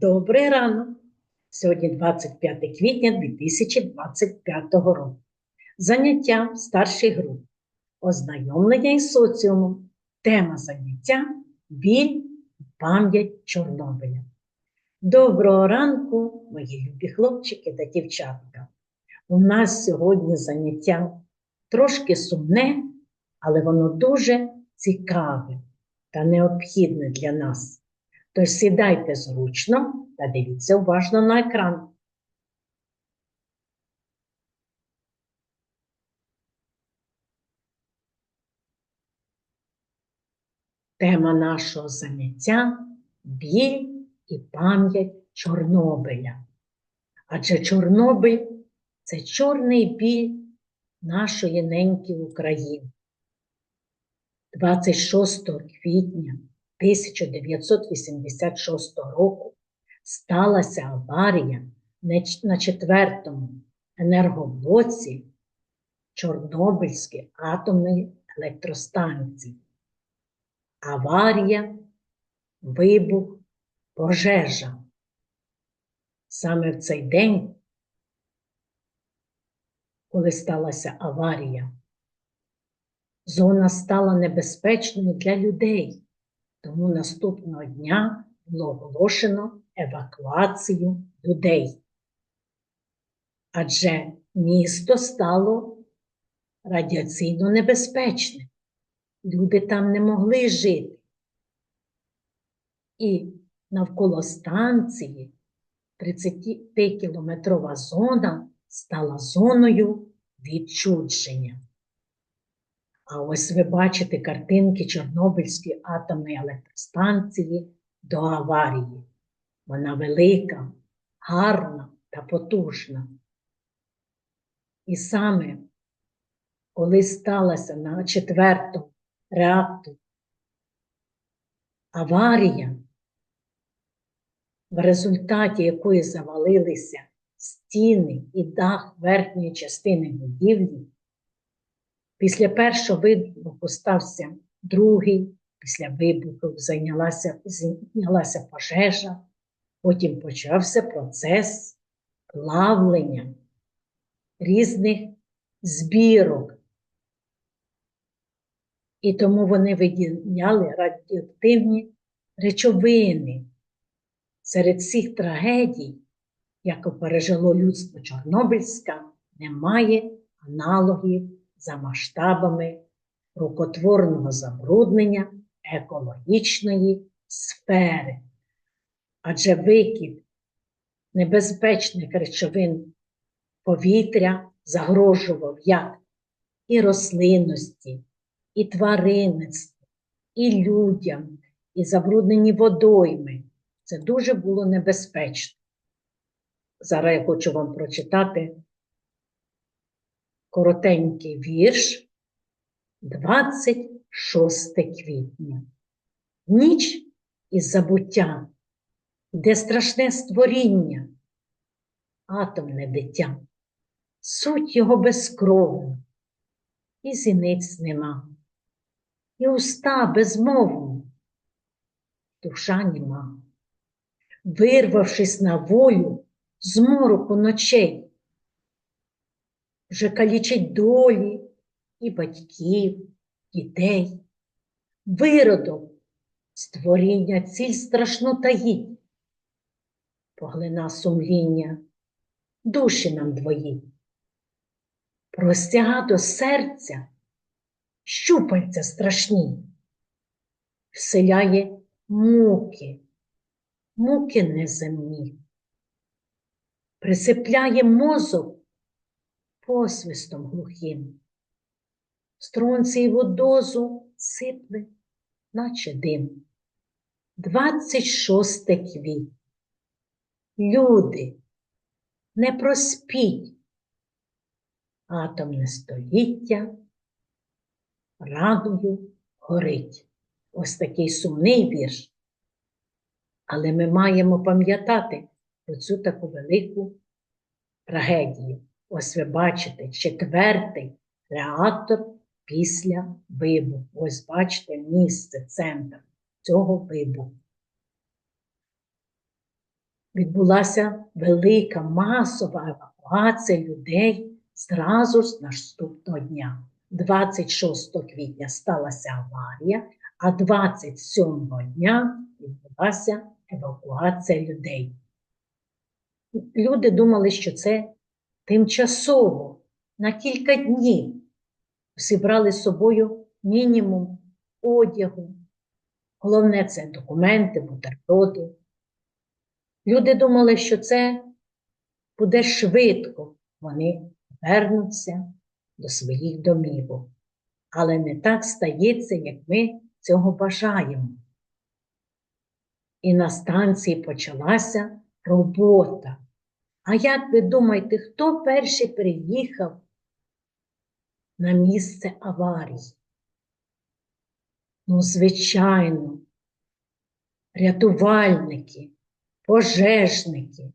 Добрий ранок! Сьогодні 25 квітня 2025 року. Заняття в старшій групі. Ознайомлення із соціумом. Тема заняття біль пам'ять Чорнобиля. Доброго ранку, мої любі хлопчики та дівчатка. У нас сьогодні заняття трошки сумне, але воно дуже цікаве та необхідне для нас. Тож сідайте зручно та дивіться уважно на екран. Тема нашого заняття біль і пам'ять Чорнобиля. Адже Чорнобиль це чорний біль нашої неньки України. 26 квітня 1986 року сталася аварія на четвертому енергоблоці Чорнобильської атомної електростанції. Аварія, вибух, пожежа. Саме в цей день, коли сталася аварія, зона стала небезпечною для людей. Тому наступного дня було оголошено евакуацію людей. Адже місто стало радіаційно небезпечним. Люди там не могли жити. І навколо станції 35-кілометрова зона стала зоною відчудження. А ось ви бачите картинки Чорнобильської атомної електростанції до аварії. Вона велика, гарна та потужна. І саме, коли сталася на четвертому реакторі аварія, в результаті якої завалилися стіни і дах верхньої частини будівлі, Після першого вибуху стався другий, після вибуху зайнялася, зайнялася пожежа, потім почався процес плавлення різних збірок. І тому вони виділяли радіоактивні речовини. Серед всіх трагедій, яку пережило людство Чорнобильська, немає аналогів за масштабами рукотворного забруднення екологічної сфери. Адже викид небезпечних речовин повітря загрожував як і рослинності, і тваринництву, і людям, і забруднені водойми. Це дуже було небезпечно. Зараз я хочу вам прочитати коротенький вірш 26 квітня. Ніч із забуття, де страшне створіння, атомне дитя, суть його безкровна, і зіниць нема, і уста безмовні, душа німа. Вирвавшись на волю з мороку ночей, вже калічить долі і батьків, дітей, виродок, створіння ціль страшну таїть, поглина сумління, душі нам двої, простяга до серця, щупальця страшні, вселяє муки, муки неземні, присипляє мозок посвистом глухим. Стронцієву дозу сипле, наче дим. Двадцять шосте квіт. Люди, не проспіть. Атомне століття радою горить. Ось такий сумний вірш. Але ми маємо пам'ятати про цю таку велику трагедію. Ось ви бачите четвертий реактор після вибуху. Ось бачите місце, центр цього вибуху. відбулася велика масова евакуація людей зразу ж наступного дня. 26 квітня сталася аварія, а 27 дня відбулася евакуація людей. Люди думали, що це тимчасово, на кілька днів. Всі брали з собою мінімум одягу. Головне це документи, бутерброди. Люди думали, що це буде швидко, вони вернуться до своїх домівок. Але не так стається, як ми цього бажаємо. І на станції почалася робота. А як ви думаєте, хто перший приїхав на місце аварії? Ну, звичайно, рятувальники, пожежники.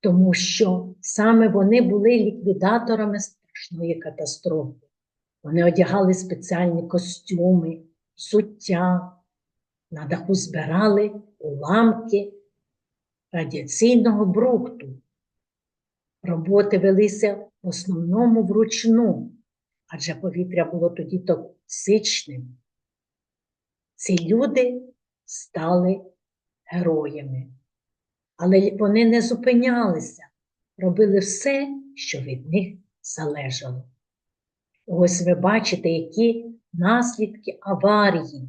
Тому що саме вони були ліквідаторами страшної катастрофи. Вони одягали спеціальні костюми, суття, на даху збирали уламки радіаційного брухту. Роботи велися в основному вручну, адже повітря було тоді токсичним. Ці люди стали героями, але вони не зупинялися, робили все, що від них залежало. Ось ви бачите, які наслідки аварії.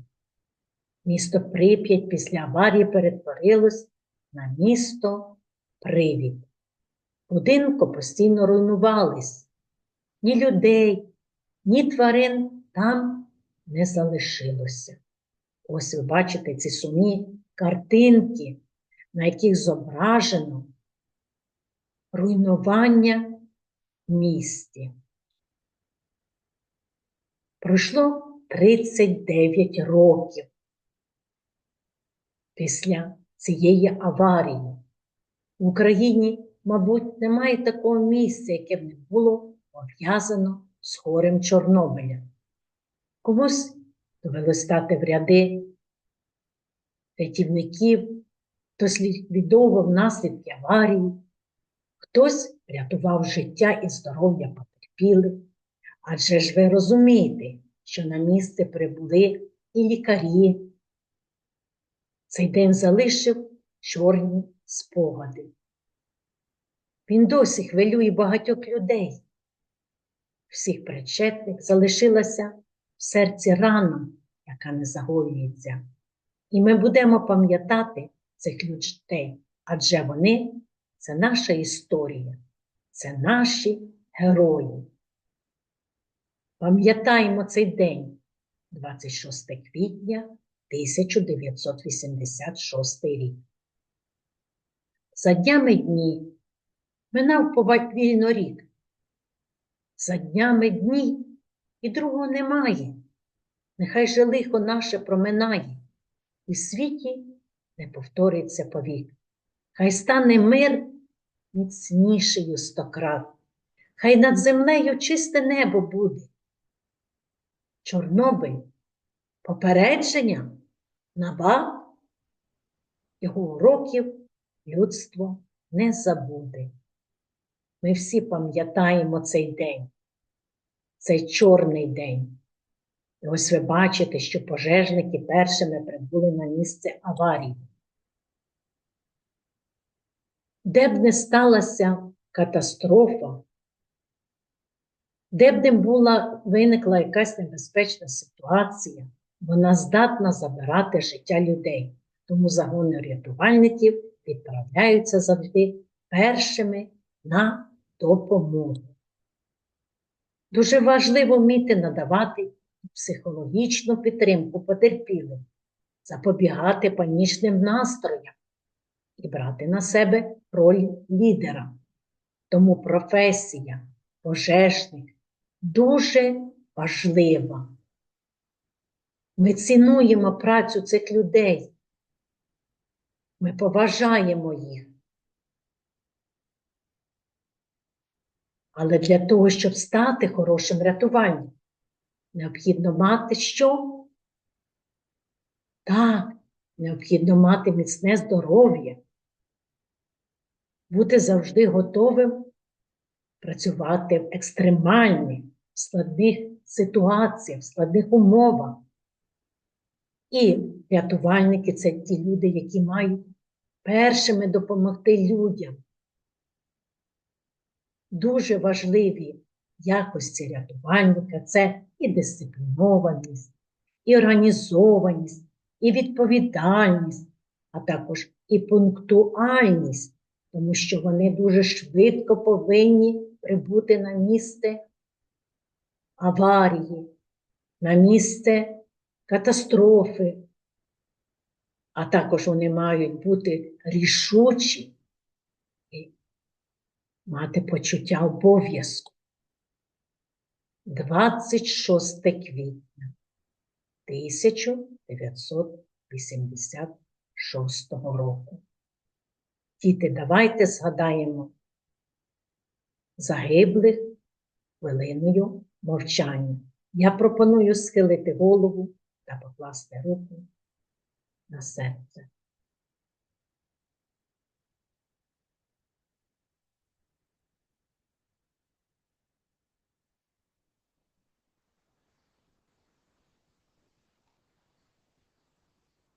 Місто Прип'ять після аварії перетворилось на місто Привід. Будинки постійно руйнувались. Ні людей, ні тварин там не залишилося. Ось ви бачите ці сумні картинки, на яких зображено руйнування в місті. Пройшло 39 років після цієї аварії. В Україні, мабуть, немає такого місця, яке б не було пов'язано з хорем Чорнобиля. Комусь довелося стати в ряди рятівників, хтось ліквідовував наслідки аварії, хтось рятував життя і здоров'я потерпілих. Адже ж ви розумієте, що на місце прибули і лікарі. Цей день залишив чорні спогади. Він досі хвилює багатьох людей. Всіх причетних залишилася в серці рана, яка не загоюється. І ми будемо пам'ятати цих людей, адже вони це наша історія, це наші герої. Пам'ятаємо цей день, 26 квітня 1986 рік. За днями дні минав повільно рік. За днями дні і другого немає. Нехай же лихо наше проминає, і в світі не повториться повік. Хай стане мир міцнішою стократ, хай над землею чисте небо буде. Чорнобиль попередження наба його уроків людство не забуде. Ми всі пам'ятаємо цей день, цей чорний день. І ось ви бачите, що пожежники першими прибули на місце аварії. Де б не сталася катастрофа, де б не була виникла якась небезпечна ситуація, вона здатна забирати життя людей. Тому загони рятувальників відправляються завжди першими на допомогу. Дуже важливо вміти надавати психологічну підтримку потерпілим, запобігати панічним настроям і брати на себе роль лідера. Тому професія, пожежник дуже важлива. Ми цінуємо працю цих людей. Ми поважаємо їх. Але для того, щоб стати хорошим рятувальником, необхідно мати що? Так, Необхідно мати міцне здоров'я, бути завжди готовим працювати в екстремальних, складних ситуаціях, складних умовах. І рятувальники це ті люди, які мають першими допомогти людям. Дуже важливі якості рятувальника це і дисциплінованість, і організованість, і відповідальність, а також і пунктуальність, тому що вони дуже швидко повинні прибути на місце аварії, на місце катастрофи, а також вони мають бути рішучі і мати почуття обов'язку. 26 квітня 1986 року. Діти, давайте згадаємо загиблих хвилиною мовчання. Я пропоную схилити голову та покласти руку на серце.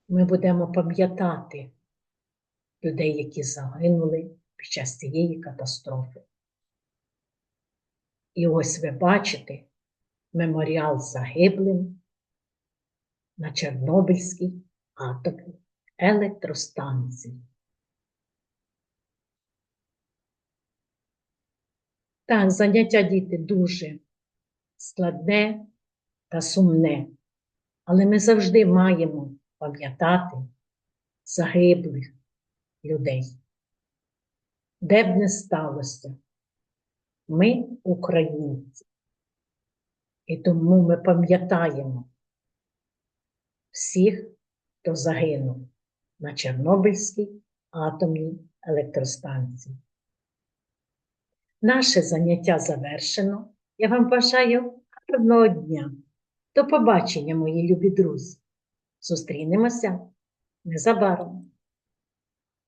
Ми будемо пам'ятати людей, які загинули під час цієї катастрофи. І ось ви бачите меморіал загиблим на Чорнобильській атомній електростанції. Так, заняття діти дуже складне та сумне, але ми завжди маємо пам'ятати загиблих людей. Де б не сталося, ми українці. І тому ми пам'ятаємо всіх, хто загинув на Чорнобильській атомній електростанції. Наше заняття завершено. Я вам бажаю гарного дня. До побачення, мої любі друзі. Зустрінемося незабаром.